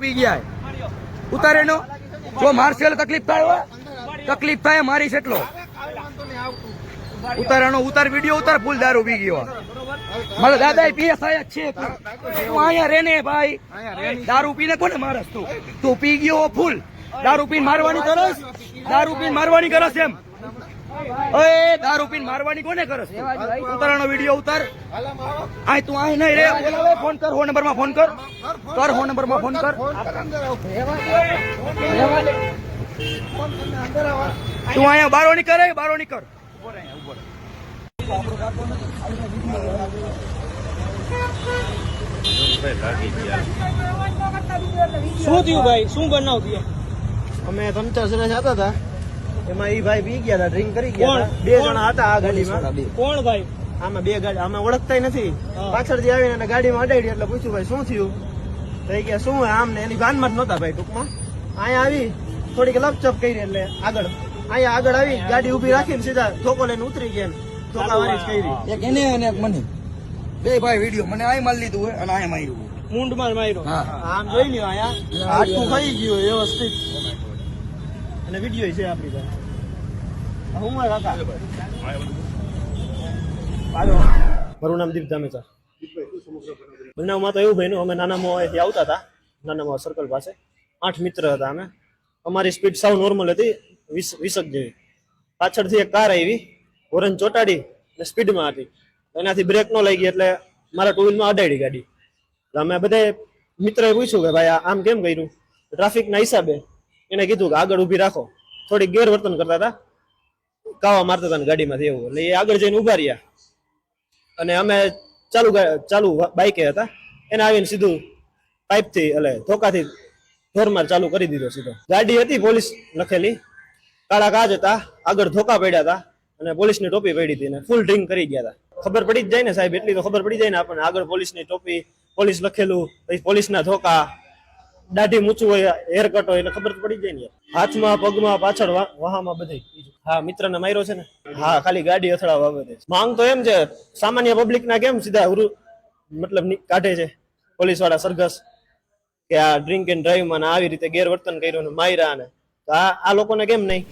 પી ગયા ઉતારે નો. જો મારશે તકલીફ થાય તકલીફ થાય મારી એટલો. ઉતારાનો ઉતાર વીડિયો ઉતાર ફૂલ દારૂ પી ગયો. મારા દાદા પીએસઆઈ જ છે તું અહીંયા રે ને ભાઈ. દારૂ પીને કોને મારસ તું? તું પી ગયો ફૂલ. દારૂ પીને મારવાની કરસ દારૂ પીને મારવાની કરસ એમ. ઓય દારૂ પીને મારવાની કોને કરસ તું? ઉતારાનો વીડિયો ઉતાર. આય તું આય નહીં રે. બોલાવે ફોન કર ફોન નંબરમાં ફોન કર. કર ફોન નંબરમાં ફોન કર. તું અહીંયા બારો ની કરે બારો ની કર. શું થયું ભાઈ? શું બનાવ થયો? અમે ત્રણ ચાર જણા જતા હતા. એમાં ઈ ભાઈ પી ગયા હતા ડ્રિંક કરી ગયા હતા બે જણા હતા આ ગાડીમાં. કોણ ભાઈ? આમાં બે ગાડી અમે ઓળખતા નથી. પાછળથી આવીને એને ગાડીમાં અડાડી એટલે પૂછ્યું ભાઈ શું થયું? તો એ કે શું આમ ને એની ભાનમાં જ નહોતા ભાઈ ટૂંકમાં. અહીંયા આવી થોડીક લપચપ કરી એટલે આગળ. અહીંયા આગળ આવી ગાડી ઊભી રાખીને સીધા ધોકો લઈને ઉતરી ગયા ધોકા વારી જ કરી. એક એને અને એક મને. બે ભાઈ વીડિયો મને આય મારી લીધું હોય અને આય માર્યું મૂંઢમાં માર્યો. આમ જોઈ લ્યો અહીંયા. હાથું ખાઈ ગયું વ્યવસ્થિત. અને વીડિયો છે આપણી પાસે. હું કાકા? આવ્યો મારું નામ દીપ ધામેચા બનાવમાં તો એવું ભાઈનું અમે નાના મોંથી આવતા હતા, નાનામાં સર્કલ પાસે. આઠ મિત્ર હતા અમે. અમારી સ્પીડ સાવ નોર્મલ હતી, વીસ વીસક જેવી. પાછળથી એક કાર આવી, હોરન ચોટાડી ને સ્પીડમાં હતી. એનાથી બ્રેક ન લઈ ગઈ એટલે મારા ટુ વ્હીલમાં અડાડી ગાડી. એટલે અમે બધે મિત્રએ પૂછ્યું કે ભાઈ આમ કેમ કર્યું? ટ્રાફિકના હિસાબે એને કીધું કે આગળ ઊભી રાખો. થોડીક ગેરવર્તન કરતા હતા. કાવા મારતા હતા ગાડીમાંથી એવું. એટલે એ આગળ જઈને ઊભા રહ્યા. અને અમે ચાલુ ચાલુ બાઈકે હતા. એને આવીને સીધું પાઇપથી, એટલે ધોકાથી ઢોરમાર ચાલુ કરી દીધો સીધો. ગાડી હતી, પોલીસ લખેલી. કાળા કાચ હતા. આગળ ધોકા પડ્યા હતા. અને પોલીસની ટોપી પડી હતી ને ફૂલ ડ્રિંક કરી ગયા હતા. ખબર પડી જ જાય ને સાહેબ, એટલી તો ખબર પડી જાય ને આપણને. આગળ પોલીસની ટોપી, પોલીસ લખેલું, પછી પોલીસના ધોકા દાઢી મૂછું હોય હેર કટ હોય એટલે ખબર પડી જાય ને હાથમાં, પગમાં, પાછળ વાહામાં બધે. હા, મિત્રને માર્યો છે ને. હા, ખાલી ગાડી અથડાવા બાબતે માંગ તો એમ છે, સામાન્ય પબ્લિક ના કેમ સીધા મતલબ ની- કાઢે છે. પોલીસવાળા સરઘસ કે આ ડ્રિંક એન્ડ ડ્રાઈવમાં આવી રીતે ગેરવર્તન કર્યું ને માર્યા ને. આ લોકોને કેમ નહીં?